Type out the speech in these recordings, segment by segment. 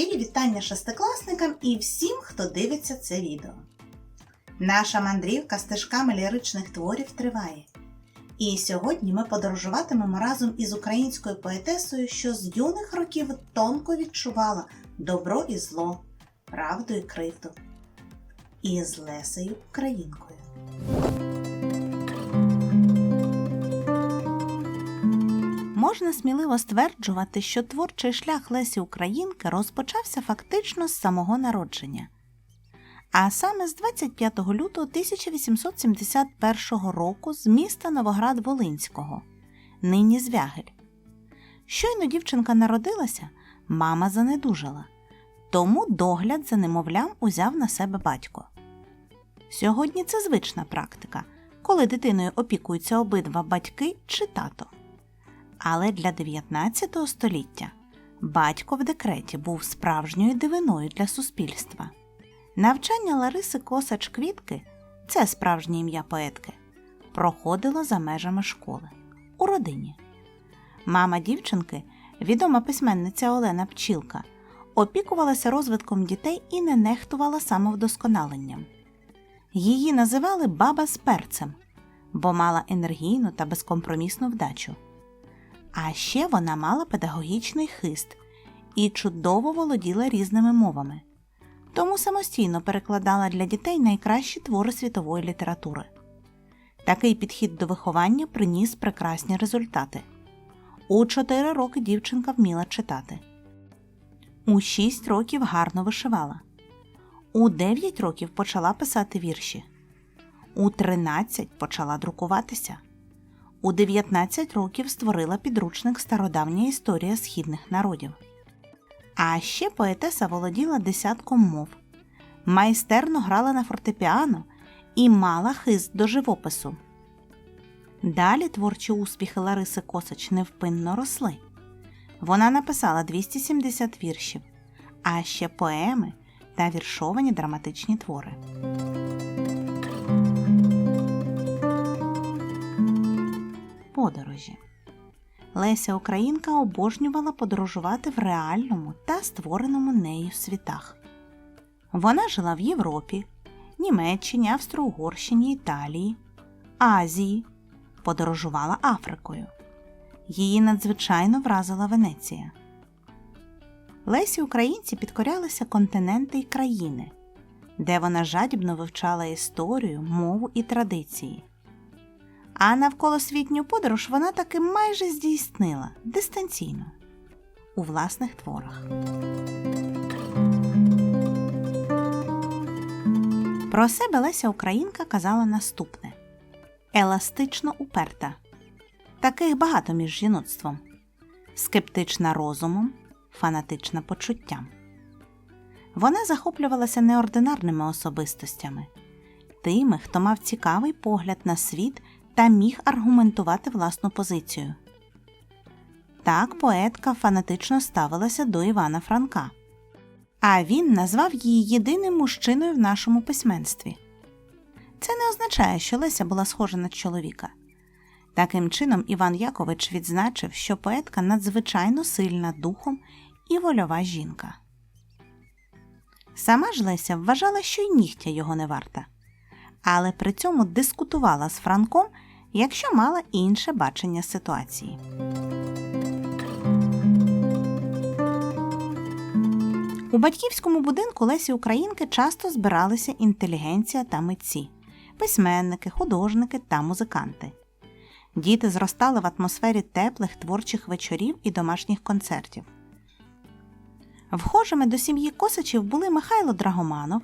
Щирі вітання шестикласникам і всім, хто дивиться це відео. Наша мандрівка стежками ліричних творів триває. І сьогодні ми подорожуватимемо разом із українською поетесою, що з юних років тонко відчувала добро і зло, правду і кривду. І з Лесею Українкою. Можна сміливо стверджувати, що творчий шлях Лесі Українки розпочався фактично з самого народження. А саме з 25 лютого 1871 року з міста Новоград-Волинського, нині Звягель. Щойно дівчинка народилася, мама занедужала, тому догляд за немовлям узяв на себе батько. Сьогодні це звична практика, коли дитиною опікуються обидва батьки чи тато. Але для 19 століття батько в декреті був справжньою дивиною для суспільства. Навчання Лариси Косач Квітки це справжнє ім'я поетки, проходило за межами школи у родині. Мама дівчинки, відома письменниця Олена Пчілка, опікувалася розвитком дітей і не нехтувала самовдосконаленням. Її називали баба з перцем, бо мала енергійну та безкомпромісну вдачу. А ще вона мала педагогічний хист і чудово володіла різними мовами, тому самостійно перекладала для дітей найкращі твори світової літератури. Такий підхід до виховання приніс прекрасні результати. У 4 роки дівчинка вміла читати, у 6 років гарно вишивала, у 9 років почала писати вірші, у 13 почала друкуватися. У 19 років створила підручник Стародавня історія східних народів. А ще поетеса володіла десятком мов, майстерно грала на фортепіано і мала хист до живопису. Далі творчі успіхи Лариси Косач невпинно росли. Вона написала 270 віршів, а ще поеми та віршовані драматичні твори. Подорожі. Леся Українка обожнювала подорожувати в реальному та створеному нею світах. Вона жила в Європі, Німеччині, Австро-Угорщині, Італії, Азії, подорожувала Африкою. Її надзвичайно вразила Венеція. Лесі Українці підкорялися континенти й країни, де вона жадібно вивчала історію, мову і традиції. А навколосвітню подорож вона таки майже здійснила дистанційно у власних творах. Про себе Леся Українка казала наступне: еластично уперта. Таких багато між жіноцтвом, скептична розумом, фанатична почуттям. Вона захоплювалася неординарними особистостями, тими, хто мав цікавий погляд на світ та міг аргументувати власну позицію. Так поетка фанатично ставилася до Івана Франка, а він назвав її єдиним мужчиною в нашому письменстві. Це не означає, що Леся була схожа на чоловіка. Таким чином, Іван Якович відзначив, що поетка надзвичайно сильна духом і вольова жінка. Сама ж Леся вважала, що й нігтя його не варта, але при цьому дискутувала з Франком, якщо мала інше бачення ситуації. У батьківському будинку Лесі Українки часто збиралися інтелігенція та митці, письменники, художники та музиканти. Діти зростали в атмосфері теплих творчих вечорів і домашніх концертів. Вхожими до сім'ї Косачів були Михайло Драгоманов,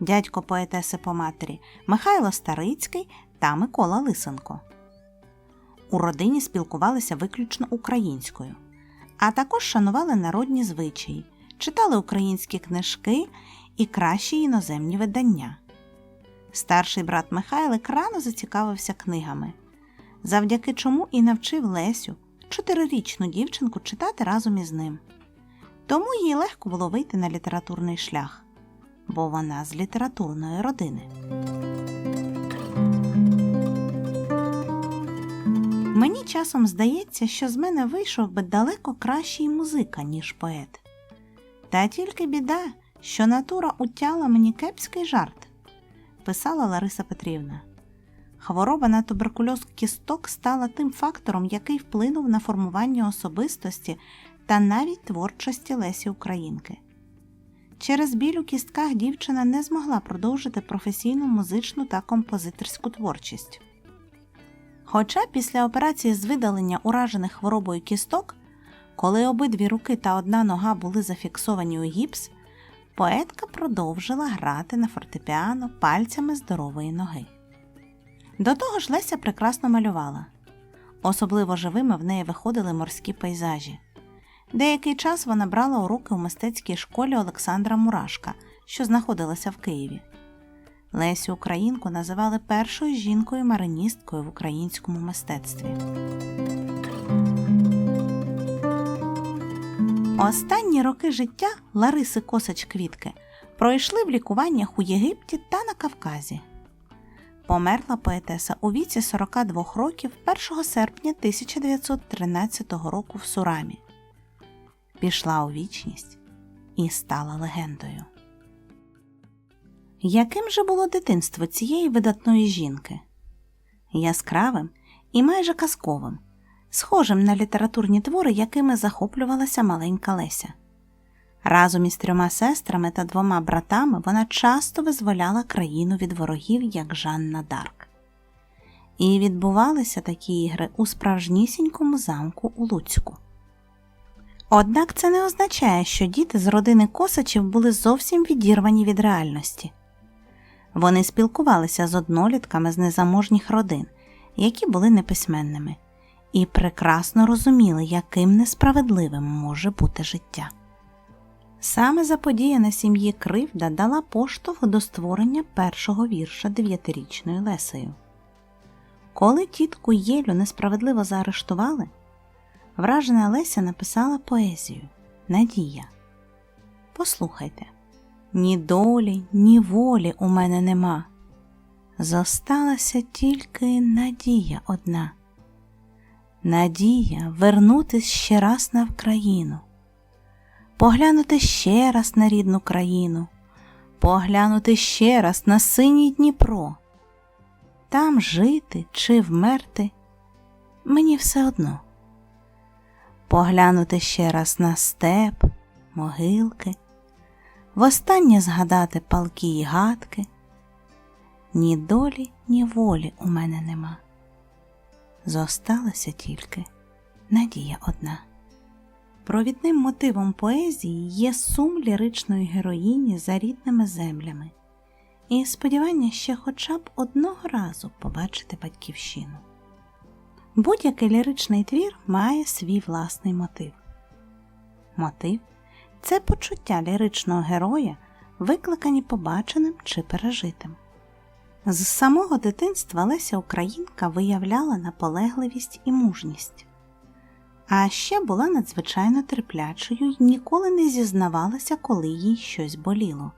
дядько поетеси по матері, Михайло Старицький та Микола Лисенко. У родині спілкувалися виключно українською, а також шанували народні звичаї, читали українські книжки і кращі іноземні видання. Старший брат Михайлик рано зацікавився книгами, завдяки чому і навчив Лесю, чотирирічну дівчинку, читати разом із ним. Тому їй легко було вийти на літературний шлях, бо вона з літературної родини. Мені часом здається, що з мене вийшов би далеко кращий музика, ніж поет. Та тільки біда, що натура утяла мені кепський жарт, писала Лариса Петрівна. Хвороба на туберкульоз кісток стала тим фактором, який вплинув на формування особистості та навіть творчості Лесі Українки. Через біль у кістках дівчина не змогла продовжити професійну музичну та композиторську творчість. Хоча після операції з видалення уражених хворобою кісток, коли обидві руки та одна нога були зафіксовані у гіпс, поетка продовжила грати на фортепіано пальцями здорової ноги. До того ж Леся прекрасно малювала. Особливо живими в неї виходили морські пейзажі. Деякий час вона брала уроки у мистецькій школі Олександра Мурашка, що знаходилася в Києві. Лесю Українку називали першою жінкою-мариністкою в українському мистецтві. Останні роки життя Лариси Косач Квітки пройшли в лікуваннях у Єгипті та на Кавказі. Померла поетеса у віці 42 років 1 серпня 1913 року в Сурамі. Пішла у вічність і стала легендою. Яким же було дитинство цієї видатної жінки? Яскравим і майже казковим, схожим на літературні твори, якими захоплювалася маленька Леся. Разом із трьома сестрами та двома братами вона часто визволяла країну від ворогів, як Жанна Дарк. І відбувалися такі ігри у справжнісінькому замку у Луцьку. Однак це не означає, що діти з родини Косачів були зовсім відірвані від реальності. Вони спілкувалися з однолітками з незаможніх родин, які були неписьменними, і прекрасно розуміли, яким несправедливим може бути життя. Саме заподіяна сім'ї Кривда дала поштовх до створення першого вірша дев'ятирічною Лесею. Коли тітку Єлю несправедливо заарештували, вражена Леся написала поезію Надія. Послухайте ні долі, ні волі у мене нема. Зосталася тільки надія одна. Надія вернутись ще раз на Вкраїну, поглянути ще раз на рідну країну, поглянути ще раз на синій Дніпро. Там жити чи вмерти мені все одно. Поглянути ще раз на степ, могилки востаннє згадати палки й гадки. Ні долі, ні волі у мене нема. Зосталася тільки надія одна. Провідним мотивом поезії є сум ліричної героїні за рідними землями і сподівання ще хоча б одного разу побачити батьківщину. Будь-який ліричний твір має свій власний мотив. Мотив це почуття ліричного героя, викликані побаченим чи пережитим. З самого дитинства Леся Українка виявляла наполегливість і мужність, а ще була надзвичайно терплячою і ніколи не зізнавалася, коли їй щось боліло.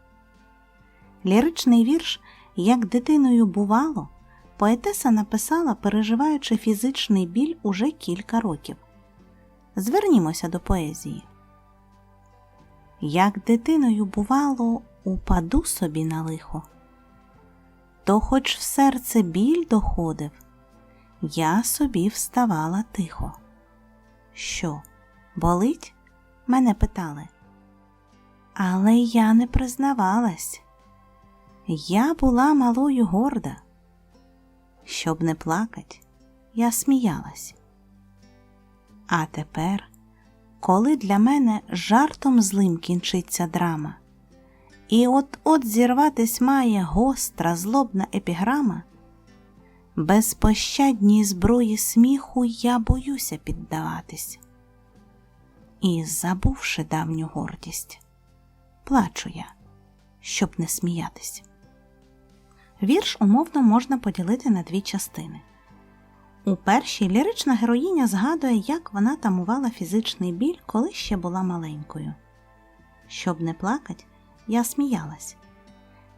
Ліричний вірш, як дитиною бувало, поетеса написала, переживаючи фізичний біль уже кілька років. Звернімося до поезії. Як дитиною, бувало, упаду собі на лихо, то хоч в серце біль доходив, я собі вставала тихо. Що, болить? мене питали. Але я не признавалась. Я була малою горда. Щоб не плакать, я сміялась. А тепер коли для мене жартом злим кінчиться драма, і от-от зірватись має гостра, злобна епіграма, безпощадній зброї сміху я боюся піддаватись. І, забувши давню гордість, плачу я, щоб не сміятись. Вірш умовно можна поділити на дві частини. У першій лірична героїня згадує, як вона тамувала фізичний біль, коли ще була маленькою. Щоб не плакать, я сміялась.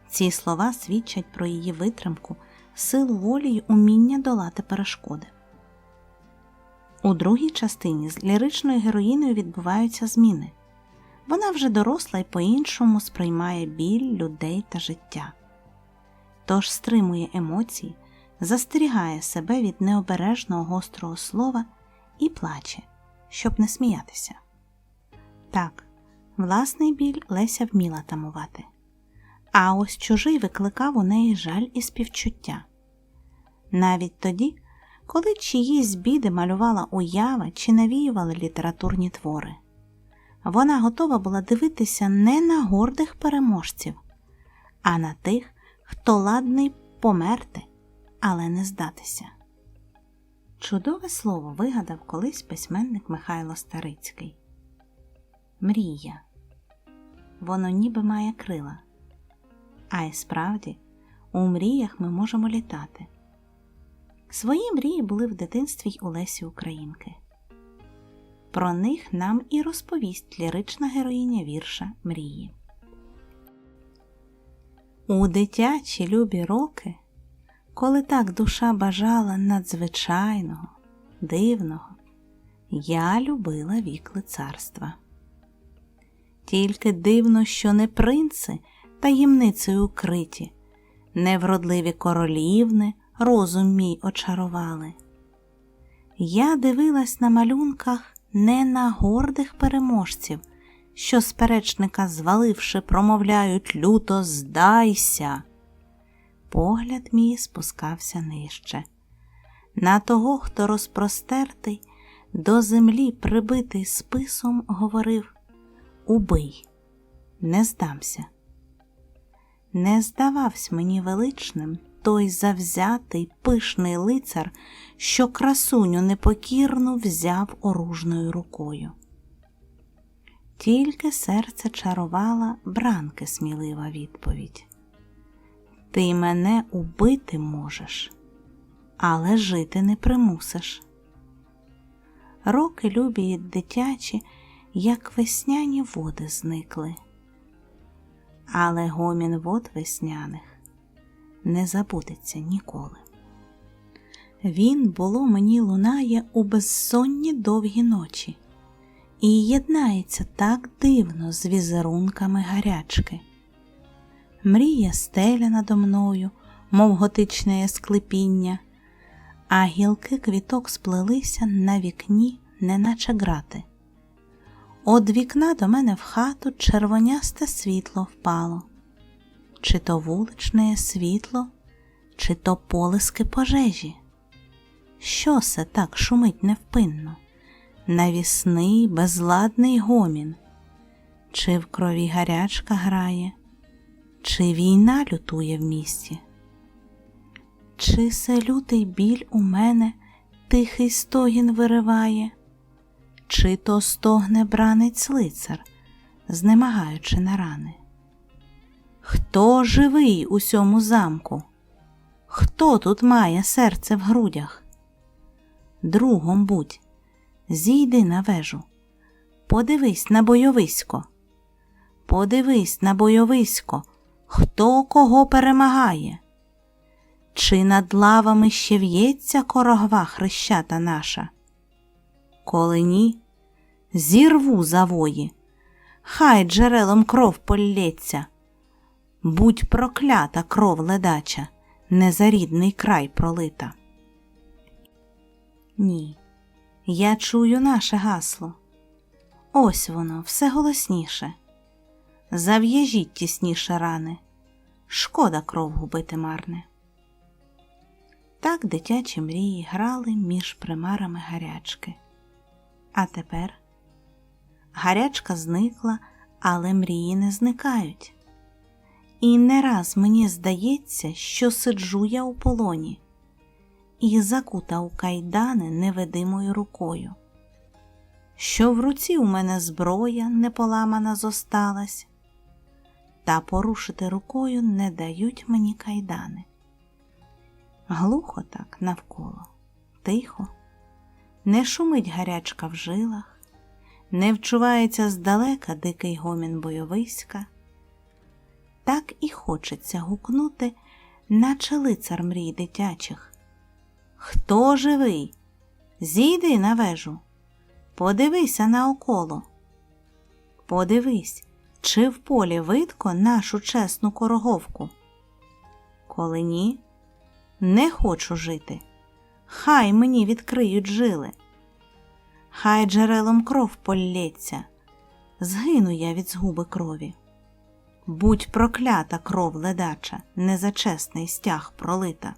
Ці слова свідчать про її витримку, силу волі й уміння долати перешкоди. У другій частині з ліричною героїною відбуваються зміни. Вона вже доросла і по-іншому сприймає біль людей та життя. Тож стримує емоції, застерігає себе від необережного гострого слова і плаче, щоб не сміятися. Так, власний біль Леся вміла тамувати, а ось чужий викликав у неї жаль і співчуття. Навіть тоді, коли чиїсь біди малювала уява чи навіювали літературні твори. Вона готова була дивитися не на гордих переможців, а на тих, хто ладний померти, але не здатися. Чудове слово вигадав колись письменник Михайло Старицький. Мрія. Воно ніби має крила. А й справді, у мріях ми можемо літати. Свої мрії були в дитинстві й у Лесі Українки. Про них нам і розповість лірична героїня вірша Мрії. У дитячі любі роки, коли так душа бажала надзвичайного, дивного, я любила вікли царства. Тільки дивно, що не принци таємницею укриті, невродливі королівни розум мій очарували. Я дивилась на малюнках не на гордих переможців, що сперечника зваливши, промовляють люто здайся. Погляд мій спускався нижче. На того, хто розпростертий, до землі прибитий списом, говорив Убий, не здамся. Не здавався мені величним той завзятий пишний лицар, що красуню непокірну взяв оружною рукою. Тільки серце чарувала бранки смілива відповідь. Ти мене убити можеш, але жити не примусиш. Роки любі дитячі, як весняні води зникли, але гомін вод весняних не забудеться ніколи. Він, було, мені лунає у безсонні довгі ночі і єднається так дивно з візерунками гарячки. Мрія стеля надо мною, мов готичне склепіння, а гілки квіток сплелися на вікні, неначе грати. Од вікна до мене в хату червонясте світло впало чи то вуличне світло, чи то полиски пожежі. Що се так шумить невпинно? Навісний, безладний гомін, чи в крові гарячка грає, чи війна лютує в місті? Чи се лютий біль у мене тихий стогін вириває, чи то стогне бранець лицар, знемагаючи на рани? Хто живий у сьому замку? Хто тут має серце в грудях? Другом будь, зійди на вежу, подивись на бойовисько, подивись на бойовисько, хто кого перемагає, чи над лавами ще в'ється корогва хрещата наша? Коли ні, зірву завої, хай джерелом кров полється будь проклята кров ледача, не за рідний край пролита. Ні, я чую наше гасло. Ось воно, все голосніше. Зав'яжіть тісніше рани, шкода кров губити марне. Так дитячі мрії грали між примарами гарячки. А тепер гарячка зникла, але мрії не зникають. І не раз мені здається, що сиджу я у полоні і закута у кайдани невидимою рукою, що в руці у мене зброя неполамана зосталась, та порушити рукою не дають мені кайдани. Глухо так навколо, тихо, не шумить гарячка в жилах, не вчувається здалека дикий гомін бойовиська так і хочеться гукнути, наче лицар мрій дитячих. Хто живий? Зійди на вежу, подивися наоколо. Подивись, чи в полі видко нашу чесну короговку. Коли ні, не хочу жити. Хай мені відкриють жили. Хай джерелом кров полється, згину я від згуби крові. Будь проклята кров ледача, не за чесний стяг пролита.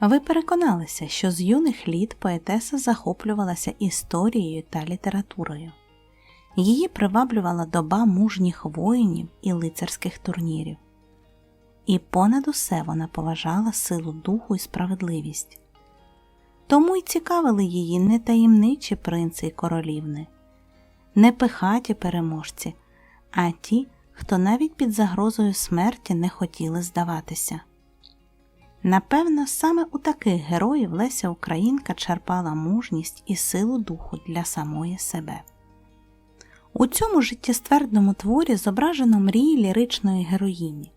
Ви переконалися, що з юних літ поетеса захоплювалася історією та літературою. Її приваблювала доба мужніх воїнів і лицарських турнірів. І понад усе вона поважала силу духу і справедливість. Тому й цікавили її не таємничі принци й королівни, не пихаті переможці, а ті, хто навіть під загрозою смерті не хотіли здаватися. Напевно, саме у таких героїв Леся Українка черпала мужність і силу духу для самої себе. У цьому життєствердному творі зображено мрії ліричної героїні,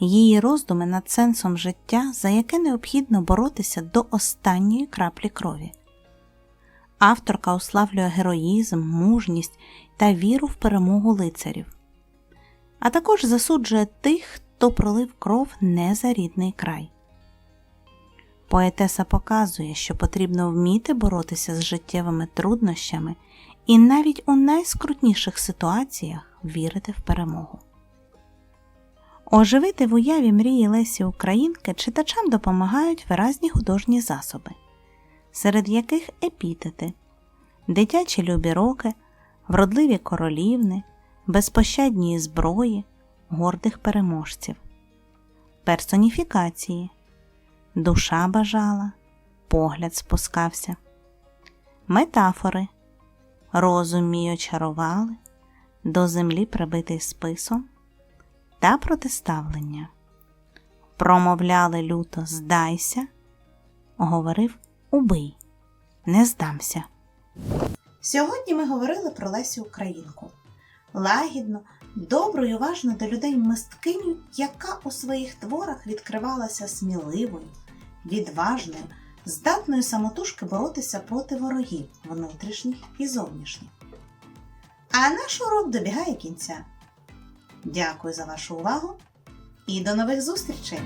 її роздуми над сенсом життя, за яке необхідно боротися до останньої краплі крові. Авторка уславлює героїзм, мужність та віру в перемогу лицарів, а також засуджує тих, хто пролив кров не за рідний край. Поетеса показує, що потрібно вміти боротися з життєвими труднощами і навіть у найскрутніших ситуаціях вірити в перемогу. Оживити в уяві мрії Лесі Українки читачам допомагають виразні художні засоби, серед яких епітети, дитячі любі роки, вродливі королівни, безпощадні зброї, гордих переможців, персоніфікації, душа бажала, погляд спускався, метафори, розум мій очарували, до землі прибитий списом та протиставлення. Промовляли люто здайся, говорив убий, не здамся. Сьогодні ми говорили про Лесю Українку. Лагідно, добру і уважно до людей мисткиню, яка у своїх творах відкривалася сміливою, відважною, здатною самотужки боротися проти ворогів внутрішніх і зовнішніх. А наш урок добігає кінця. Дякую за вашу увагу і до нових зустрічей!